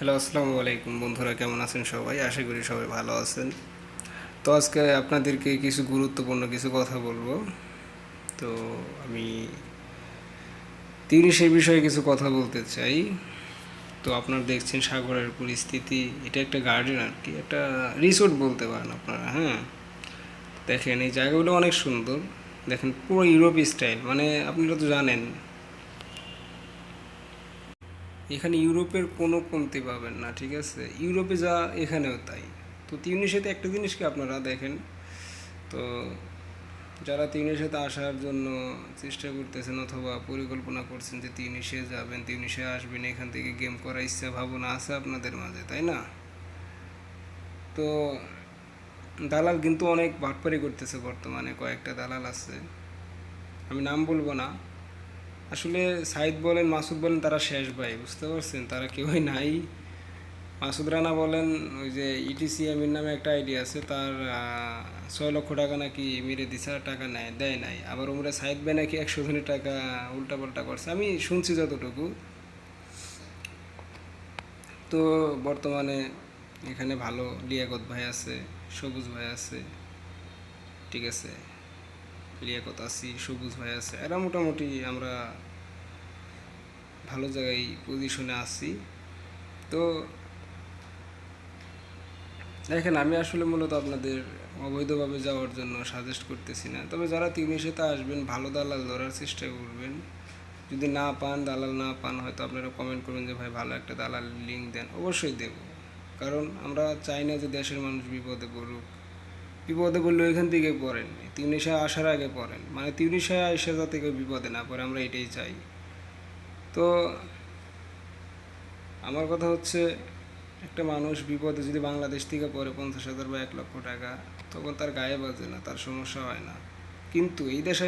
Hello, আসসালামু আলাইকুম বন্ধুরা, কেমন আছেন সবাই? আশা করি সবাই ভালো আছেন। তো আজকে আপনাদেরকে কিছু গুরুত্বপূর্ণ কিছু কথা বলব। তো আমি তিরিশের বিষয়ে কিছু কথা বলতে চাই। তো আপনারা দেখছেন সাগরের পরিস্থিতি। এটা একটা গার্ডেন আর কি, একটা রিসোর্ট বলতে পারেন আপনারা হ্যাঁ? দেখেন, এই জায়গাগুলো অনেক সুন্দর। দেখেন, পুরো ইউরোপ স্টাইল মানে আপনারা তো জানেন এখানে ইউরোপের কোনো কমতি পাবেন না, ঠিক আছে? ইউরোপে যা, এখানেও তাই। তো তিউনির সাথে একটা জিনিসকে আপনারা দেখেন? তো যারা তিউনির সাথে আসার জন্য চেষ্টা করতেছেন অথবা পরিকল্পনা করছেন যে তিউনিশে যাবেন তিউনিশে আসবেন, এখান থেকে গেম করার ইচ্ছা, ভাবনা আছে আপনাদের মাঝে, তাই না? তো দালাল কিন্তু অনেক বাটপারি করতেছে বর্তমানে, কয়েকটা দালাল আছে। আমি নাম বলব না। আসলে সাইদ বলেন, মাসুদ বলেন, তারা শেষ ভাই, বুঝতে পারছেন? তারা কেউই নাই। মাসুদ রানা বলেন, ওই যে ইটিসি আমির নামে একটা আইডিয়া আছে, তার ছয় লক্ষ টাকা নাকি মেরে দিছে টাকা নেয়, দেয় নাই। আবার ওমরা সাইদ ভাই নাকি একশো ধনী টাকা উল্টাপাল্টা করছে। আমি শুনছি যতটুকু। তো বর্তমানে এখানে ভালো লিয়াকত ভাই আছে, সবুজ ভাই আছে, ঠিক আছে। লিয়াকত আছি, সবুজ ভাই আছে। এরা মোটামুটি আমরা ভালো জায়গায় পজিশনে আছি। তো দেখেন, আমি আসলে মূলত আপনাদের অবৈধভাবে যাওয়ার জন্য সাজেস্ট করতেছি না। তবে যারা তিন সাথে আসবেন, ভালো দালাল ধরার চেষ্টা করবেন। যদি না পান, দালাল না পান, হয়তো আপনারা কমেন্ট করবেন যে, ভাই, ভালো একটা দালাল লিঙ্ক দেন। অবশ্যই দেব। কারণ আমরা চাই না যে দেশের মানুষ বিপদে পড়ুক। বিপদে বললে ওইখান থেকে পড়েন তিউনিশায় আসার আগে পড়েন। মানে তিউনিশায় এসে যাতে কেউ বিপদে না পড়ে, আমরা এটাই চাই। তো আমার কথা হচ্ছে, একটা মানুষ বিপদে যদি বাংলাদেশ থেকে পড়ে পঞ্চাশ হাজার বা এক লক্ষ টাকা, তখন তার গায়ে বাজে না, তার সমস্যা হয় না। কিন্তু এই দেশে